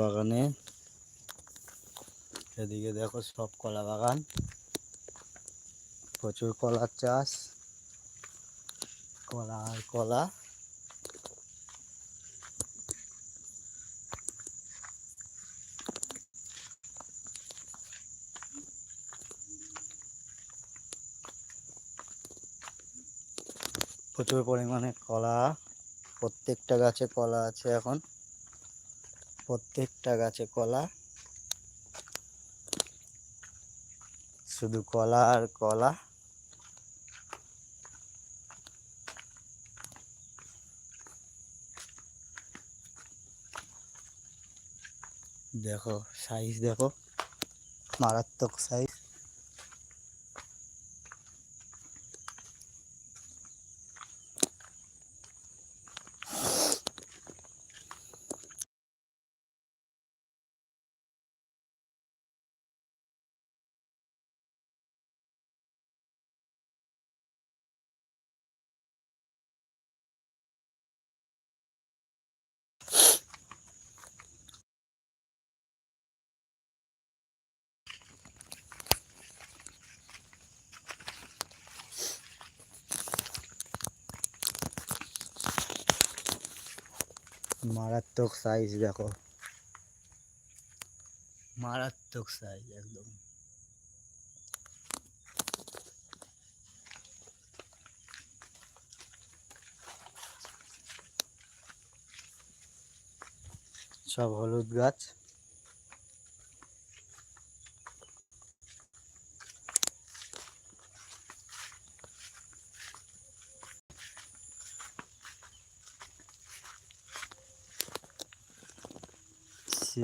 বাগানে এদিকে দেখো সব কলা বাগান প্রচুর কলার চাষ। কলা আর কলা। প্রচুর পরিমাণে কলা। প্রত্যেকটা গাছে কলা আছে এখন। প্রত্যেকটা গাছে কলা। শুধু কলা আর কলা। দেখো সাইজ দেখো। মারাত্মক সাইজ মারাত্মক সাইজ দেখো। মারাত্মক সাইজ একদম। সব হলুদ গাছ।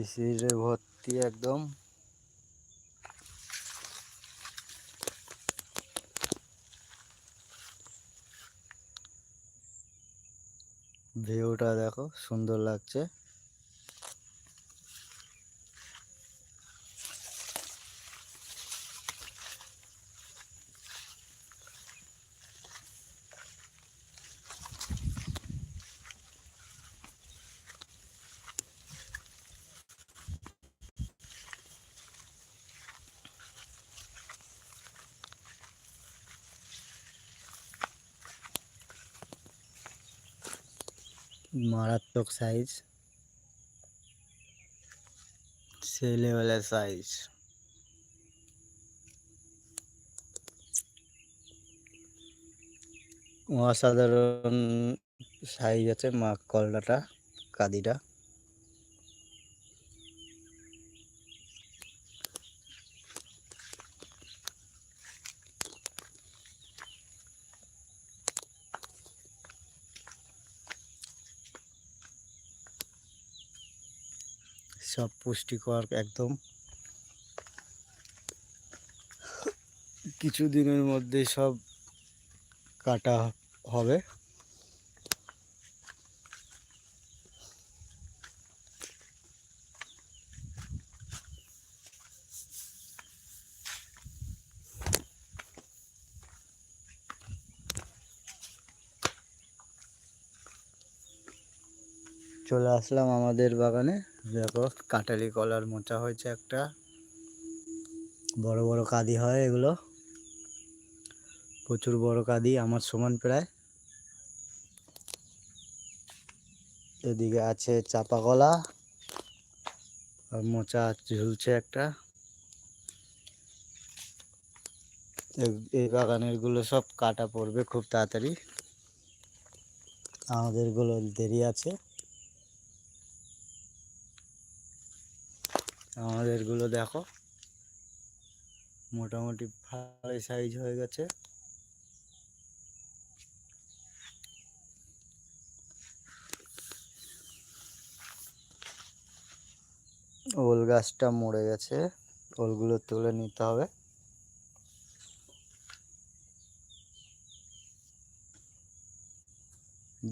শিশিরে ভর্তি একদম। ভিউটা দেখো সুন্দর লাগছে। মারাত্মক সাইজ সেই লেভেলের সাইজ অসাধারণ সাইজ আছে মা কলটাটা কাদিটা। সব পুষ্টিকর একদম। কিছু দিনের মধ্যে সব কাটা হবে। চলে আসলাম আমাদের বাগানে। দেখো, কাটালি কলার মোচা হয়েছে একটা। বড় বড় কাদি হয় এগুলো। প্রচুর বড় কাদি, আমার সমান প্রায়। এদিকে আছে চাপা কলা, আর মোচা ঝুলছে একটা। এই বাগানেরগুলো সব কাটা পড়বে খুব তাড়াতাড়ি। আমাদেরগুলো দেরি আছে। আমাদেরগুলো দেখো। মোটামুটি ভালোই সাইজ হয়ে গেছে। ওল গাছটা মরে গেছে। ওলগুলো তুলে নিতে হবে।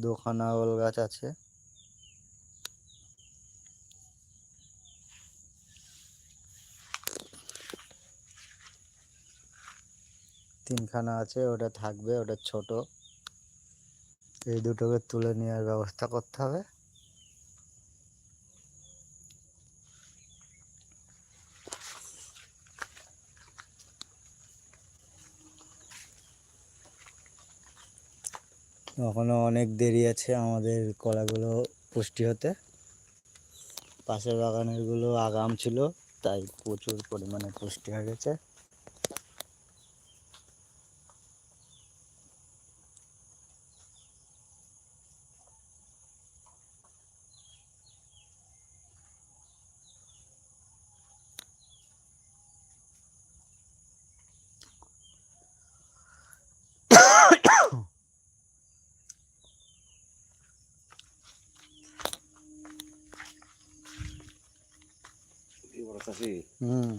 দোখানা ওল গাছ আছে। তিনখানা আছে, ওটা থাকবে, ওটা ছোট। এই দুটোকে তুলে নেওয়ার ব্যবস্থা করতে হবে। এখনও অনেক দেরি আছে আমাদের কলাগুলো পুষ্টি হতে। পাশের বাগানেরগুলো আগাম ছিল, তাই প্রচুর পরিমাণে পুষ্টি হয়ে গেছে। হুম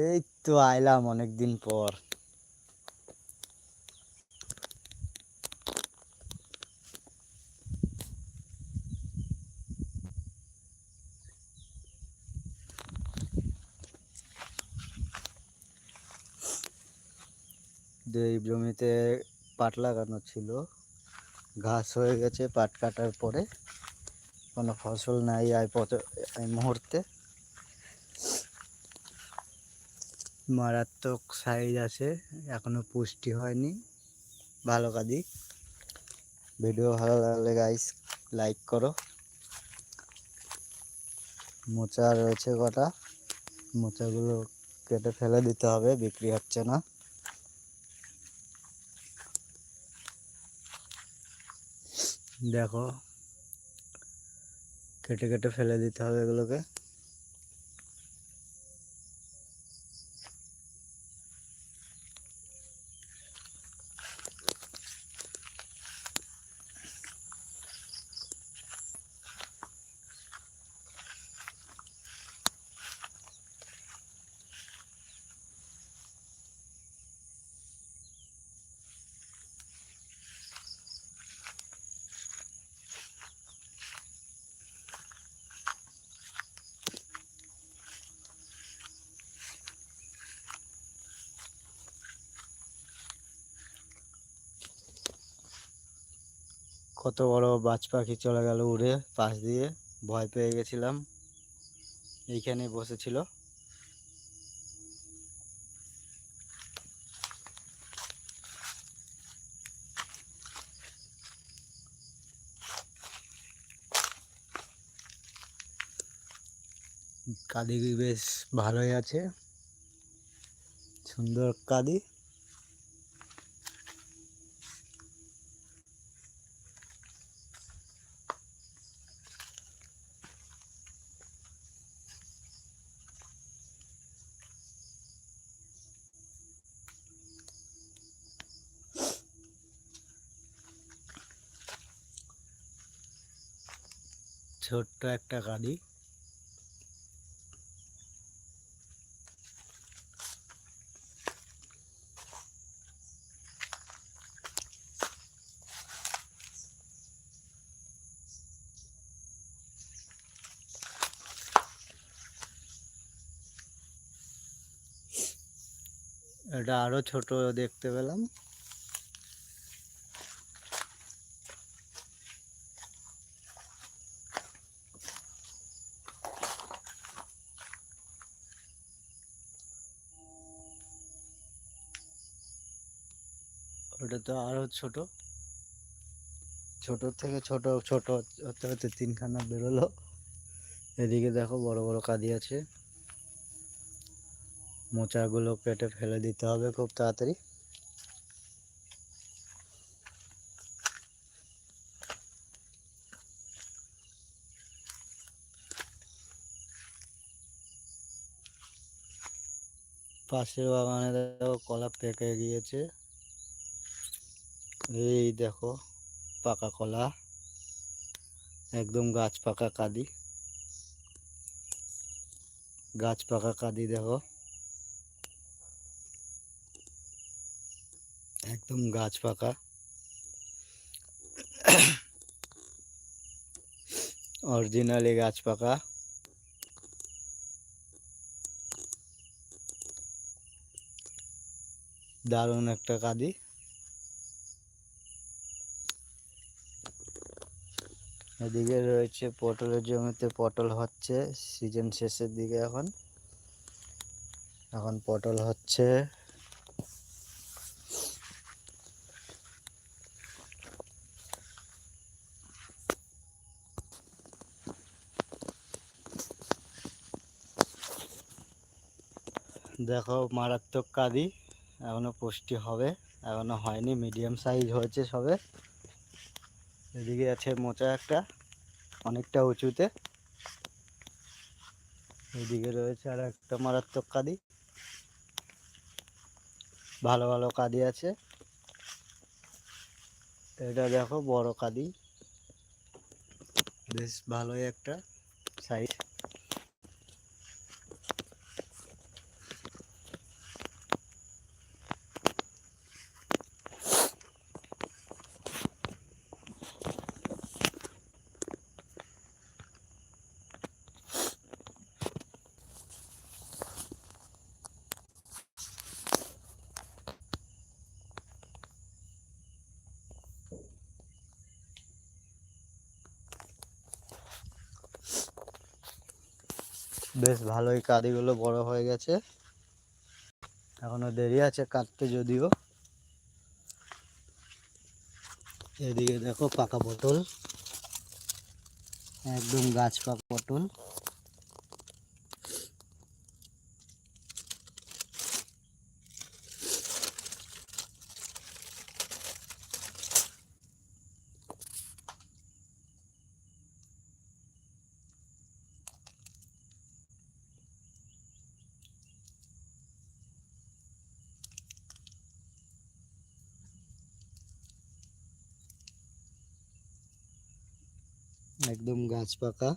এই তো আইলাম অনেক দিন পর এই জমিতে পাট লাগানো ছিল ঘাস হয়ে গেছে পাট কাটার পরে কোনো ফসল নাই এই পচ- এই মুহূর্তে। মারাত্মক সাইজ আছে, এখনও পুষ্টি হয়নি। ভালো কাদি ভিডিও ভালো লাগলে গাইস লাইক করো। মোচা রয়েছে কটা। মোচাগুলো কেটে ফেলে দিতে হবে, বিক্রি হচ্ছে না। দেখো কেটে কেটে ফেলে দিতে হবে এগুলোকে। কত বড় বাজ পাখি চলে গেল উড়ে পাশ দিয়ে। ভয় পেয়ে গেছিলাম। এইখানে বসেছিল। কাদি বেশ ভালোই আছে। সুন্দর কাদি। ছোট্ট একটা কাদি এটা আরও ছোট দেখতে পেলাম। ওটা তো আরও ছোট। ছোট থেকে ছোট ছোট হতে হতে তিনখানা বেরোলো। এদিকে দেখো বড় বড় কাঁদি আছে। মোচাগুলো কেটে ফেলে দিতে হবে খুব তাড়াতাড়ি। পাশের বাগানে দেখো কলা পেকে গিয়েছে। এই দেখো, পাকা কলা, একদম গাছ পাকা কাদি। গাছ পাকা কাদি দেখো। একদম গাছ পাকা। অরিজিনালি গাছ পাকা। দারুণ একটা কাদি। এদিকে রয়েছে পটলের জমিতে পটল হচ্ছে সিজন শেষের দিকে এখন। এখন পটল হচ্ছে। দেখো মারাত্মক কাদি, এখনও পুষ্টি হবে, এখনও হয়নি মিডিয়াম সাইজ হয়েছে সবে। এদিকে আছে মোচা একটা, অনেকটা উঁচুতে। এদিকে রয়েছে আর একটা মারাত্মক কাদি। ভালো ভালো কাদি আছে। এটা দেখো বড় কাদি। বেশ ভালোই একটা সাইজ বেশ ভালোই কাদিগুলো বড় হয়ে গেছে। এখনও দেরি আছে কাটতে যদিও। এদিকে দেখো পাকা পটল। একদম গাছ পাকা পটল একদম গাছ পাকা।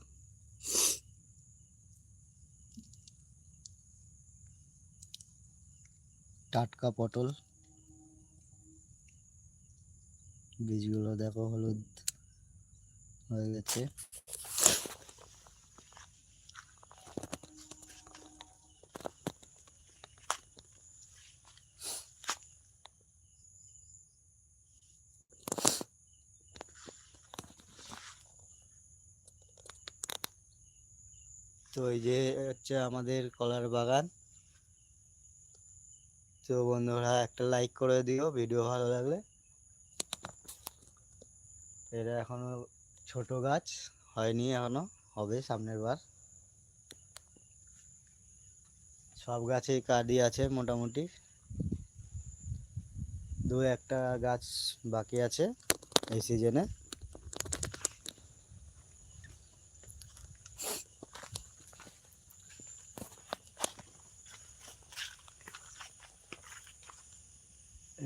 টাটকা পটল। বীজগুলো দেখো হলুদ হয়ে গেছে। এই যে হচ্ছে আমাদের কলার বাগান। তো বন্ধুরা, একটা লাইক করে দিও ভিডিও ভালো লাগলে। এটা এখনও ছোট গাছ, হয়নি এখনও, হবে সামনের বার। সব গাছেই কাদি আছে মোটামুটি। দু একটা গাছ বাকি আছে এই সিজনে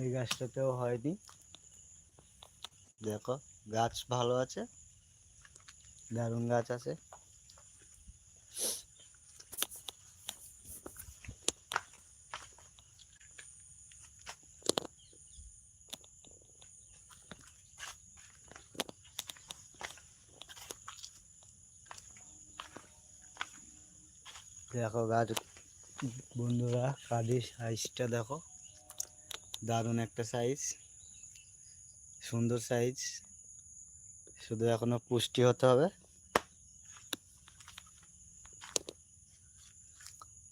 এই গাছটাতেও হয়নি। দেখো, গাছ ভালো আছে। দারুণ গাছ আছে। দেখো গাছ, বন্ধুরা কাদির সাইজটা দেখো। দারুণ একটা সাইজ সুন্দর সাইজ শুধু এখনও পুষ্টি হতে হবে।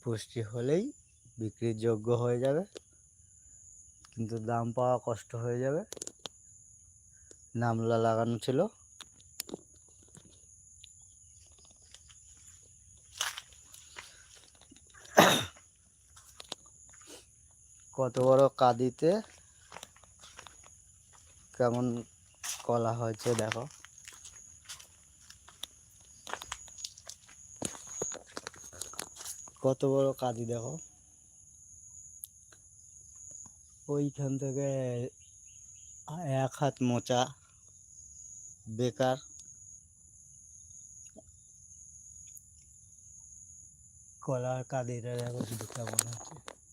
পুষ্টি হলেই বিক্রির যোগ্য হয়ে যাবে, কিন্তু দাম পাওয়া কষ্ট হয়ে যাবে। নামলা লাগানো ছিল। কত বড় কাদিতে কেমন কলা হয়েছে দেখো। কত বড় কাদি দেখো। ওইখান থেকে এক হাত মোচা বেকার। কলার কাদিটা দেখো শুধু কেমন হচ্ছে।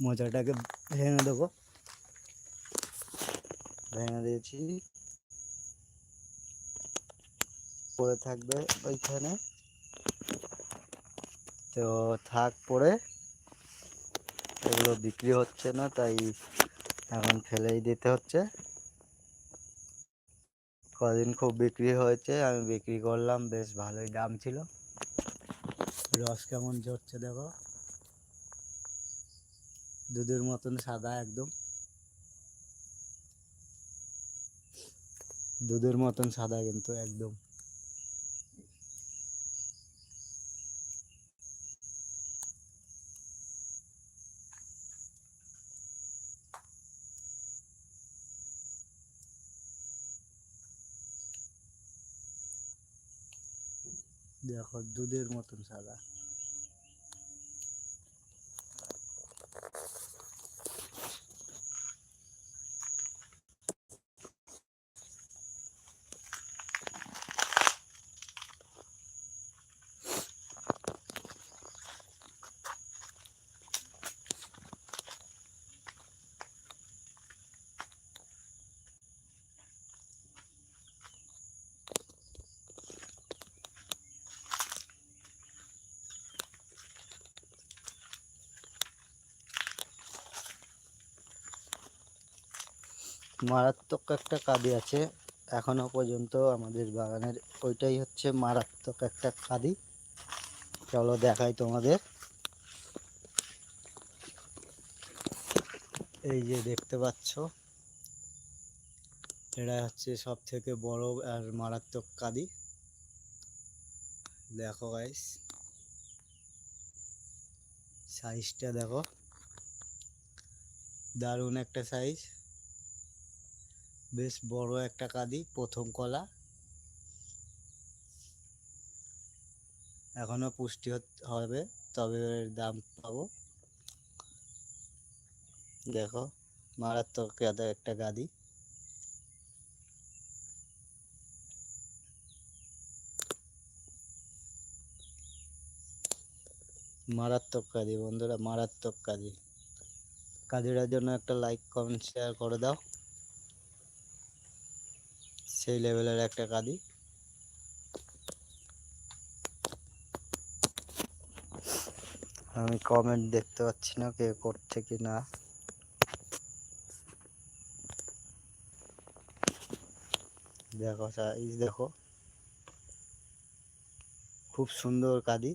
মোচাটাকে ভেঙে দেবো। ভেঙে দিয়েছি। পড়ে থাকবে ওইখানে। তো থাক পড়ে। এগুলো বিক্রি হচ্ছে না, তাই এখন ফেলেই দিতে হচ্ছে। কদিন খুব বিক্রি হয়েছে, আমি বিক্রি করলাম, বেশ ভালোই দাম ছিল। রস কেমন ঝরছে দেখো। দুধের মতন সাদা একদম। দুধের মতন সাদা কিন্তু একদম। দেখো দুধের মতন সাদা। মারাত্মক একটা কাদি আছে। এখনও পর্যন্ত আমাদের বাগানের ওইটাই হচ্ছে মারাত্মক একটা কাদি। চলো দেখাই তোমাদের। এই যে দেখতে পাচ্ছ, এটা হচ্ছে সব থেকে বড় আর মারাত্মক কাদি। দেখো গাইস সাইজটা দেখো। দারুণ একটা সাইজ বেশ বড় একটা কাদি, প্রথম কলা। এখনও পুষ্টি হবে, তবে দাম পাবো। দেখো, মারাত্মক একটা গাদি মারাত্মক কাদি বন্ধুরা, মারাত্মক কাদি। কাদিটার জন্য একটা লাইক কমেন্ট শেয়ার করে দাও। সেই লেভেলের একটা কাদি। আমি কমেন্ট দেখতে পাচ্ছি না কে করছে কি না। দেখো দেখো। খুব সুন্দর কাদি।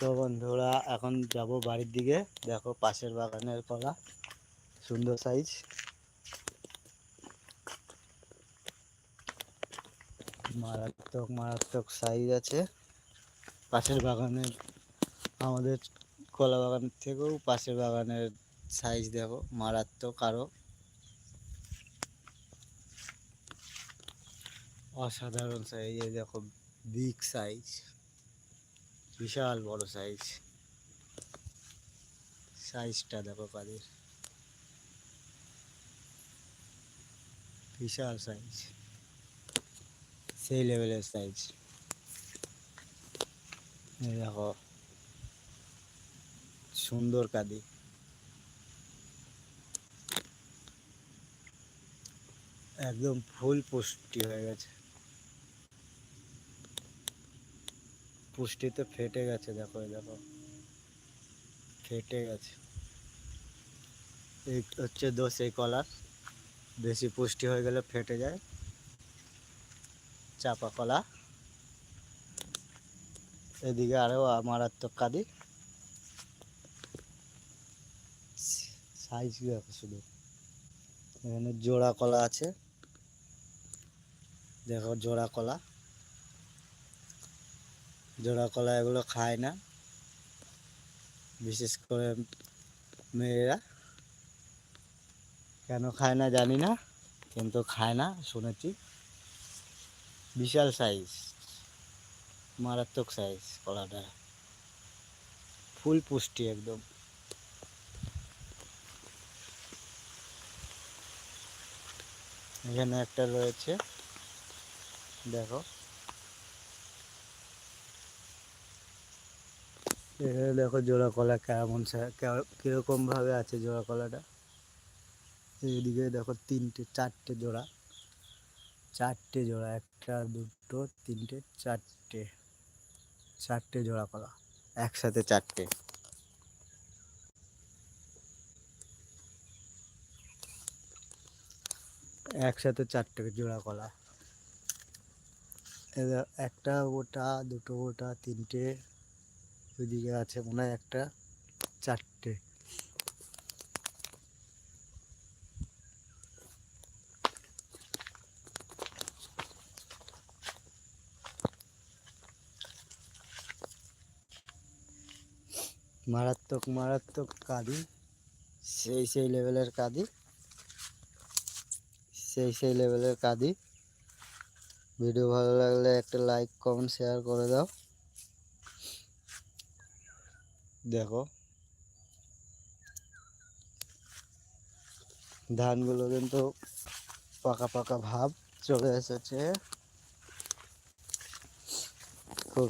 তো বন্ধুরা, এখন যাব বাড়ির দিকে। দেখো পাশের বাগানের কলা সুন্দর সাইজ মারাত্মক মারাত্মক সাইজ আছে। পাশের বাগানের, আমাদের কলা বাগানের থেকেও পাশের বাগানের সাইজ দেখো, মারাত্মক আরও। অসাধারণ সাইজ দেখো বিগ সাইজ বিশাল বড় সাইজ সাইজটা দেখো কাদের বিশাল সাইজ সেই লেভেলের সাইজ দেখো। সুন্দর কাদি। একদম ফুল পুষ্টি হয়ে গেছে। পুষ্টিতে ফেটে গেছে, দেখো দেখো। ফেটে গেছে। এই হচ্ছে দোষ এই কলার। বেশি পুষ্টি হয়ে গেলে ফেটে যায়। চাপা কলা। এদিকে আরও মারাত্মক কাদি। সাইজ দেখো শুধু? এখানে জোড়া কলা আছে। দেখো জোড়া কলা। জোড়া কলা এগুলো খায় না। বিশেষ করে মেয়েরা। কেন খায় না জানি না, কিন্তু খায় না, শুনেছি। বিশাল সাইজ মারাত্মক সাইজ কলাটা। ফুল পুষ্টি একদম। এখানে একটা রয়েছে। দেখো। এখানে দেখো জোড়া কলা কেমন কীরকমভাবে আছে জোড়া কলাটা এদিকে দেখো তিনটে, চারটে জোড়া। চারটে জোড়া, একটা, দুটো, তিনটে, চারটে চারটে জোড়া কলা একসাথে চারটে। একসাথে চারটে জোড়া কলা একটা গোটা, দুটো গোটা, তিনটে ওইদিকে আছে মনে হয় একটা চারটে। মারাত্মক মারাত্মক কাঁদি, সেই সেই লেভেলের কাঁদি, সেই সেই লেভেলের কাঁদি। ভিডিও ভালো লাগলে একটা লাইক কমেন্ট শেয়ার করে দাও। দেখো। ধানগুলো কিন্তু পাকা পাকা ভাব চলে এসেছে। খুব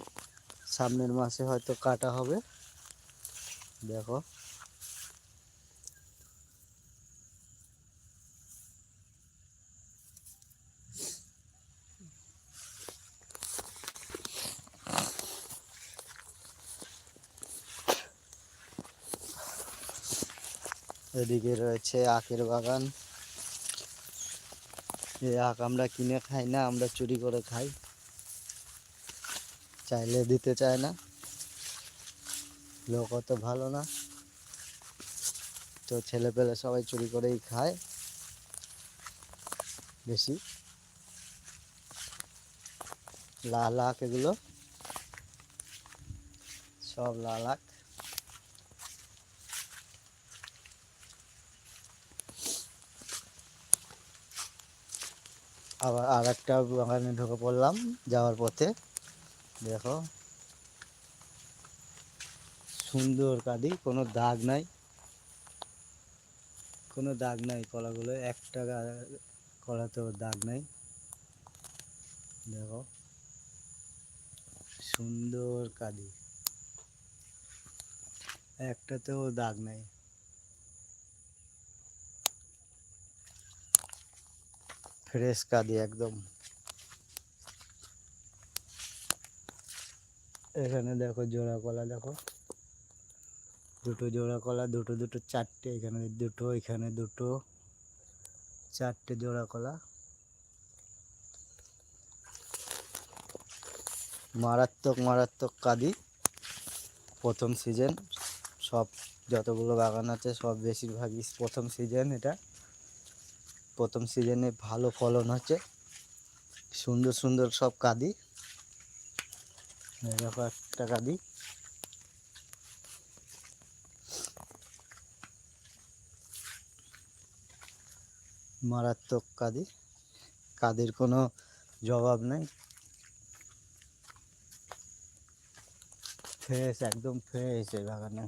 সামনের মাসে হয়তো কাটা হবে। দেখো। এদিকে রয়েছে আখের বাগান। এই আখ আমরা কিনে খাই না, আমরা চুরি করে খাই। চাইলে দিতে চায় না। লোক অত ভালো না। তো ছেলে পেলে সবাই চুরি করেই খায়। বেশি। লাল আখ এগুলো। সব লাল আখ। আবার আর একটা বাগানে ঢুকে পড়লাম যাওয়ার পথে। দেখো। সুন্দর কাঁদি, কোনো দাগ নাই। কোনো দাগ নাই কলাগুলো, একটা কলাতেও দাগ নাই। দেখো। সুন্দর কাঁদি। একটাতেও দাগ নাই। ফ্রেশ কাঁদি একদম। এখানে দেখো জোড়া কলা, দেখো। দুটো জোড়া কলা, দুটো দুটো, চারটে। এখানে দুটো এখানে দুটো, চারটে জোড়া কলা। মারাত্মক মারাত্মক কাঁদি। প্রথম সিজন সব যতগুলো বাগান আছে, সব বেশিরভাগই প্রথম সিজন এটা। প্রথম সিজনে ভালো ফলন হচ্ছে। সুন্দর সুন্দর সব কাঁদি। একটা কাঁদি। মারাত্মক কাঁদি। কাদের কোনো জবাব নেই। ফ্রেশ একদম ফ্রেশ এই বাগানে।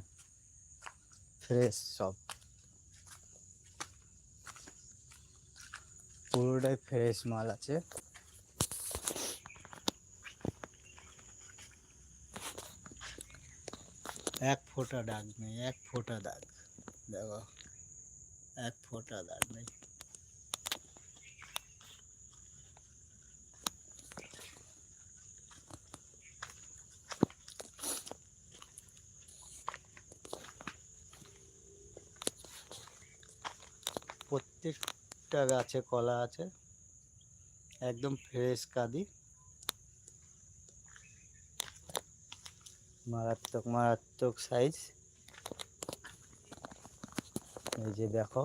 ফ্রেশ সব। পুরোটাই ফ্রেশ মাল আছে। এক ফোঁটা দাগ নেই, এক ফোঁটা দাগ। দেখো, এক ফোঁটা দাগ নেই। প্রত্যেকটা গাছে কলা আছে, একদম ফ্রেশ কাঁদি। মারাত্মক মারাত্মক সাইজ এই যে দেখো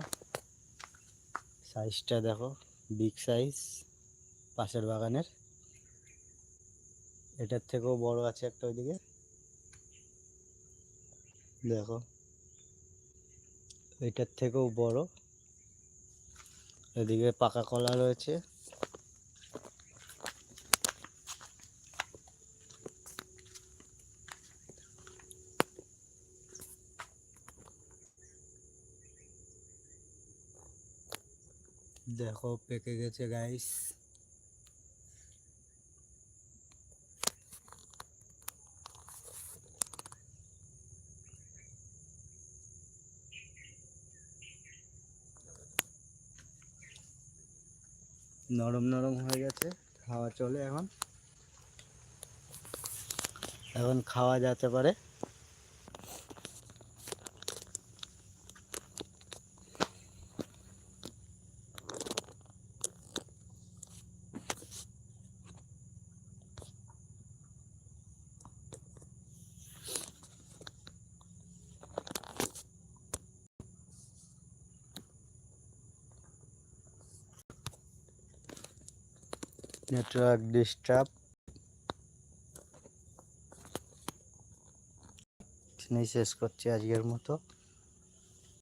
সাইজটা দেখো বিগ সাইজ পাশের বাগানের। এটার থেকেও বড় আছে একটা ওইদিকে। দেখো, এটার থেকেও বড়। এদিকে পাকা কলা রয়েছে। দেখো পেকে গেছে গাইস নরম নরম হয়ে গেছে খাওয়া চলে এখন। এখন খাওয়া যেতে পারে। নেটওয়ার্ক ডিস্টার্ব শেষ করছি আজকের মতো।